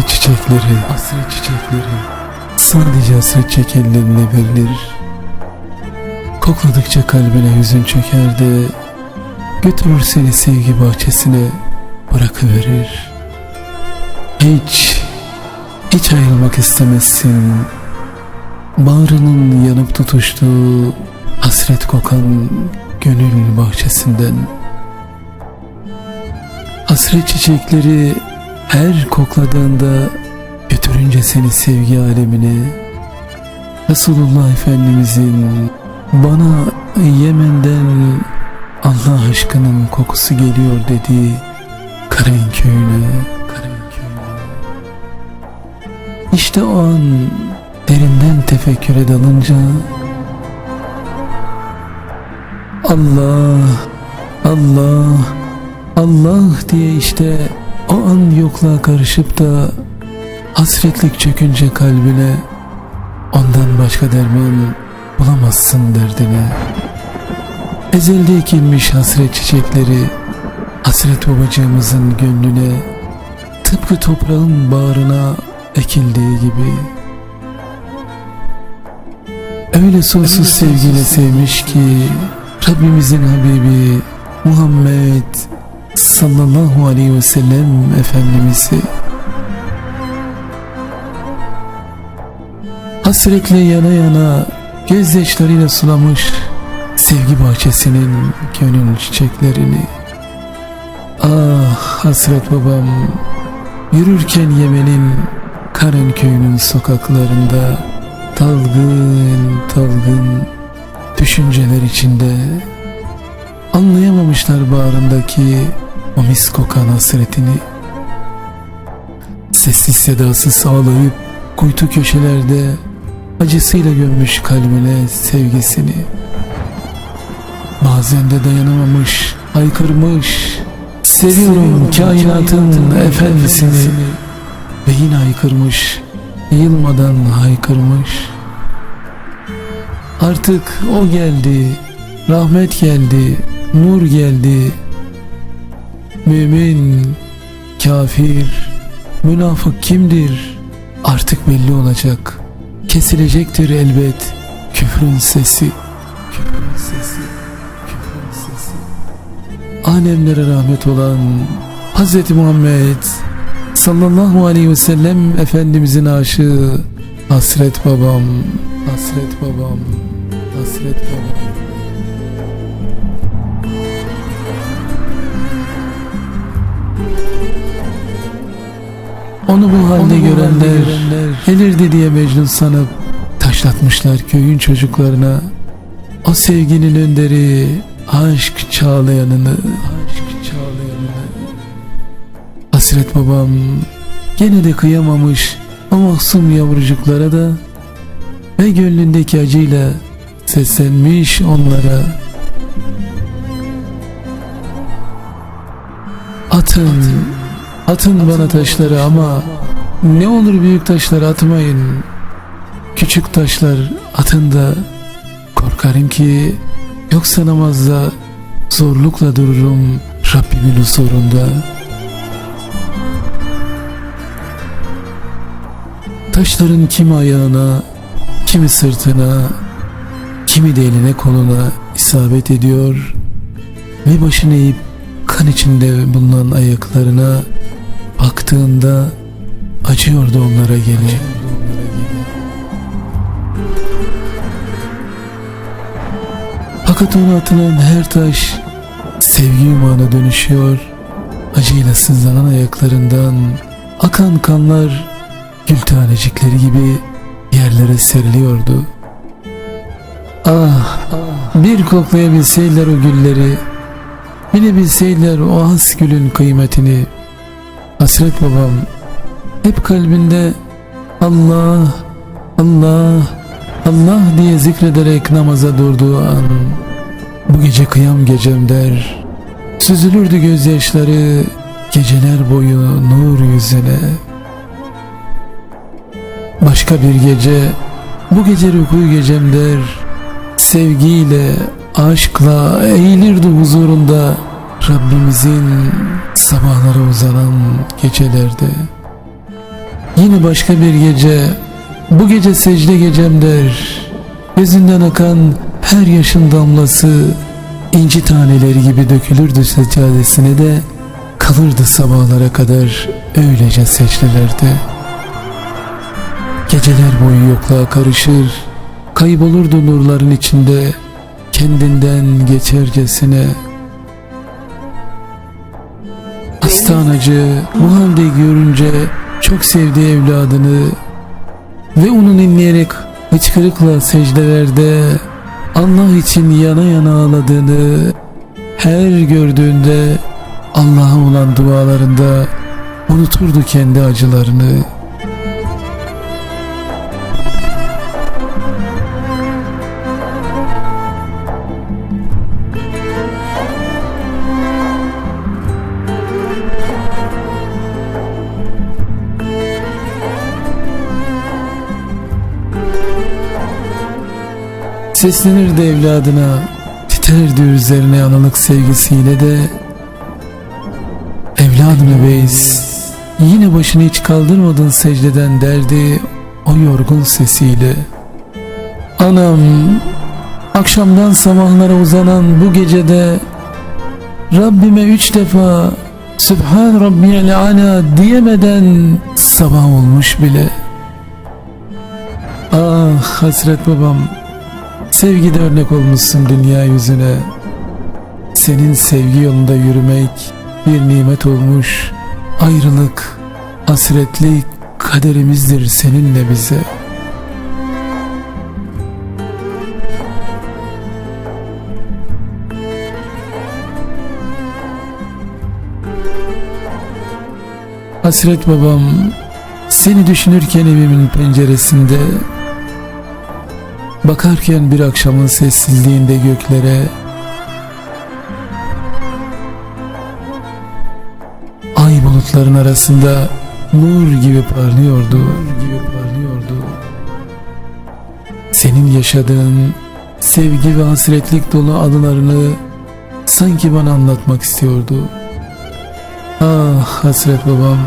Hasret çiçekleri, hasret çiçekleri sadece hasret çekenlerine verilir. Kokladıkça kalbine hüzün çöker de götürür seni sevgi bahçesine bırakıverir. Hiç, hiç ayrılmak istemezsin. Bağrının yanıp tutuştuğu hasret kokan gönül bahçesinden. Hasret çiçekleri her kokladığında götürünce seni sevgi alemine Resulullah Efendimizin bana Yemen'den Allah aşkının kokusu geliyor dediği Karen köyüne. İşte o an derinden tefekküre dalınca Allah, Allah, Allah diye işte o an yokluğa karışıp da hasretlik çökünce kalbine ondan başka derman bulamazsın derdine. Ezelde ekilmiş hasret çiçekleri hasret babacığımızın gönlüne tıpkı toprağın bağrına ekildiği gibi öyle sonsuz sevgiyle sevmiş ki Rabbimizin Habibi Muhammed sallallahu aleyhi ve sellem Efendimiz'i hasretle yana yana gözyaşlarıyla sulamış sevgi bahçesinin gönül çiçeklerini. Ah hasret babam yürürken Yemen'in Karen köyünün sokaklarında dalgın dalgın düşünceler içinde Anlayamamışlar bağrındaki o mis kokan hasretini Sessiz sedasız ağlayıp kuytu köşelerde Acısıyla gömmüş kalbine sevgisini. Bazen de dayanamamış, haykırmış Seviyorum kainatın efendisini. Ve yine haykırmış, yılmadan haykırmış. Artık o geldi, rahmet geldi, nur geldi. Mümin, kafir, münafık kimdir? Artık belli olacak. Kesilecektir elbet küfrün sesi. Küfrün sesi, küfrün sesi. Alemlere rahmet olan Hz. Muhammed sallallahu aleyhi ve sellem Efendimizin aşığı Hasret babam, hasret babam, hasret babam. Onu bu halde görenler gelirdi diye Mecnun sanıp taşlatmışlar köyün çocuklarına. O sevginin önderi aşk çağlayanını, aşk çağlayanını. Hasret babam gene de kıyamamış o mahzun yavrucuklara da ve gönlündeki acıyla seslenmiş onlara. Atın, atın bana taşları ama ne olur büyük taşları atmayın. Küçük taşlar atın da korkarım ki yoksa namazda zorlukla dururum Rabbimin huzurunda. Taşların kimi ayağına, kimi sırtına, kimi de eline koluna isabet ediyor ve başını eğip kan içinde bulunan ayaklarına baktığında acıyordu onlara gene. Fakat ona atılan her taş sevgi yumağına dönüşüyor. Acıyla sızlanan ayaklarından akan kanlar gül tanecikleri gibi yerlere seriliyordu. Ah, bir koklayabilseydiler o gülleri, bilebilseydiler o has gülün kıymetini. Hasret babam hep kalbinde Allah, Allah, Allah diye zikrederek namaza durduğu an bu gece kıyam gecem der. Süzülürdü gözyaşları geceler boyu nur yüzüne. Başka bir gece bu gece rüku gecem der. Sevgiyle, aşkla eğilirdi huzurunda Rabbimizin sabahlara uzanan gecelerde. Yine başka bir gece Bu gece secde gecem der Gözünden akan her yaşın damlası inci taneleri gibi dökülürdü seccadesine de kalırdı sabahlara kadar öylece secdelerde. Geceler boyu yokluğa karışır, kaybolurdu nurların içinde kendinden geçercesine. Hastanacı bu halde görünce çok sevdiği evladını ve onun inleyerek hıçkırıkla secdelerde Allah için yana yana ağladığını her gördüğünde Allah'a olan dualarında unuturdu kendi acılarını. Seslenirdi evladına, titerdi üzerine analık sevgisiyle de Evladım Ebeyiz, yine başını hiç kaldırmadın secdeden derdi o yorgun sesiyle. Anam, akşamdan sabahlara uzanan bu gecede Rabbime üç defa Sübhan Rabbiyel Ala diyemeden sabah olmuş bile. Ah hasret babam, sevgide örnek olmuşsun dünya yüzüne. Senin sevgi yolunda yürümek bir nimet olmuş. Ayrılık, hasretlik kaderimizdir seninle bize. Hasret babam, seni düşünürken evimin penceresinde Bakarken bir akşamın sessizliğinde göklere Ay bulutların arasında nur gibi parlıyordu. Gibi parlıyordu. Senin yaşadığın sevgi ve hasretlik dolu anılarını sanki bana anlatmak istiyordu. Ah hasret babam,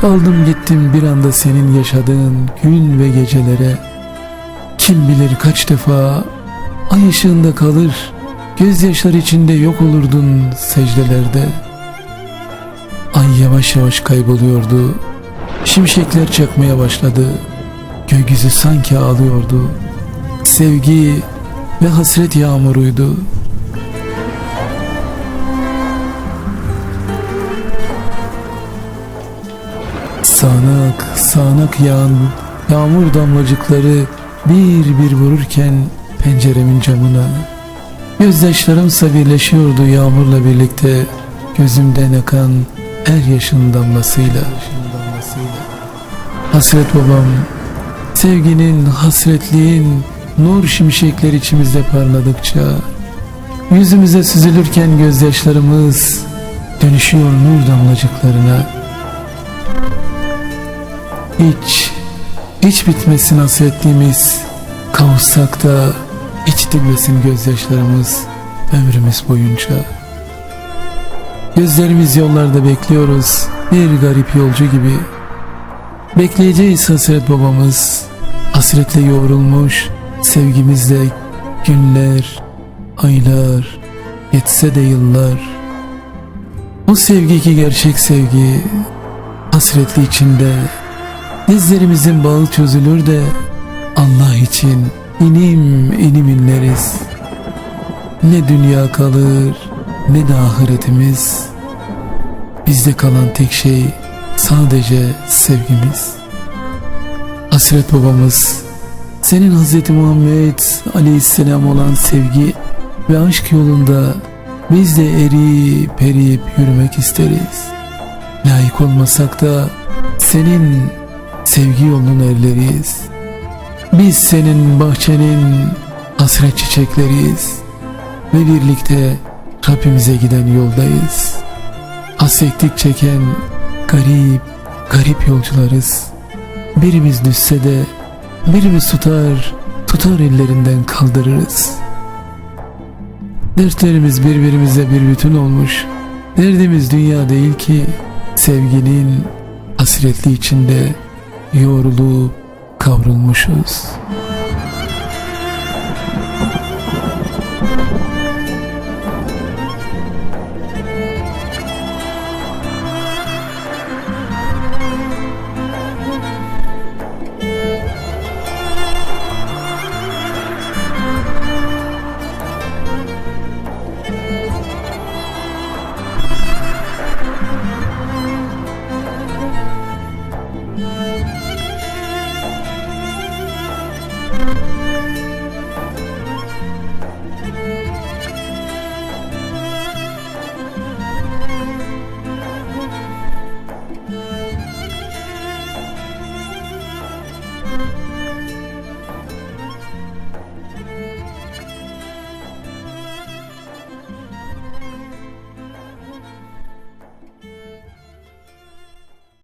kaldım gittim bir anda senin yaşadığın gün ve gecelere. Kim bilir kaç defa ay ışığında kalır, gözyaşları içinde yok olurdun secdelerde. Ay yavaş yavaş kayboluyordu. Şimşekler çakmaya başladı. Gökyüzü sanki ağlıyordu. Sevgi ve hasret yağmuruydu. Sağanak, sağanak yağan yağmur damlacıkları bir bir vururken penceremin camına. Gözyaşlarımsa birleşiyordu yağmurla birlikte gözümden akan er yaşın damlasıyla. Hasret babam, sevginin, hasretliğin, nur şimşekler içimizde parladıkça, yüzümüze süzülürken gözyaşlarımız dönüşüyor nur damlacıklarına. Hiç, hiç bitmesin hasretliğimiz, kavuşsak da hiç dinmesin gözyaşlarımız ömrümüz boyunca. Gözlerimiz yollarda bekliyoruz bir garip yolcu gibi. Bekleyeceğiz hasret babamız. Hasretle yoğrulmuş sevgimizle günler, aylar, yetse de yıllar. O sevgi ki gerçek sevgi, hasretli içinde dizlerimizin bağı çözülür de Allah için inim inim inleriz. Ne dünya kalır ne de ahiretimiz. Bizde kalan tek şey sadece sevgimiz. Hasret babamız, senin Hz. Muhammed aleyhisselam olan sevgi ve aşk yolunda biz de eriyip eriyip yürümek isteriz. Layık olmasak da senin sevgi yolunun erleriyiz. Biz senin bahçenin hasret çiçekleriyiz ve birlikte Rabbimize giden yoldayız. Hasretlik çeken garip, garip yolcularız. Birimiz düşse de birimiz tutar, tutar ellerinden kaldırırız. Dertlerimiz birbirimize bir bütün olmuş. Derdimiz dünya değil ki sevginin hasretli içinde Yorulup kavrulmuşuz.